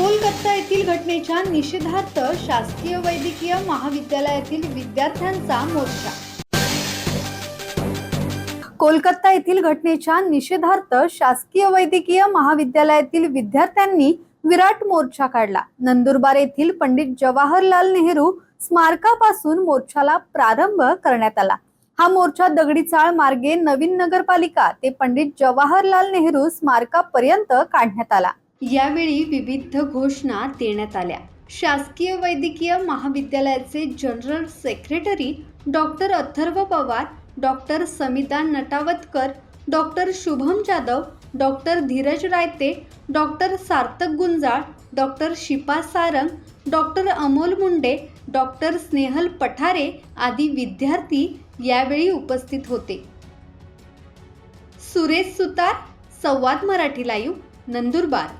कोलकाता येथील घटनेच्या निषेधार्थ शासकीय वैद्यकीय महाविद्यालयातील विद्यार्थ्यांचा मोर्चा. कोलकाता येथील घटनेच्या निषेधार्थ शासकीय वैद्यकीय महाविद्यालयातील विद्यार्थ्यांनी विराट मोर्चा काढला. नंदुरबार येथील पंडित जवाहरलाल नेहरू स्मारकापासून मोर्चाला प्रारंभ करण्यात आला. हा मोर्चा दगडी चाळ मार्गे नवीन नगरपालिका ते पंडित जवाहरलाल नेहरू स्मारकापर्यंत काढण्यात आला. यावेळी विविध घोषणा देण्यात आल्या. शासकीय वैद्यकीय महाविद्यालयाचे general secretary doctor Atharva Pawar doctor Samita Natavatkar doctor Shubham Jadhav doctor Dheeraj Raite doctor Sarthak Gunjal doctor Shipa Sarang doctor Amol Munde doctor Snehal Pathare आदी विद्यार्थी यावेळी उपस्थित होते. सुरेश सुतार संवाद मराठी लाईव्ह नंदुरबार.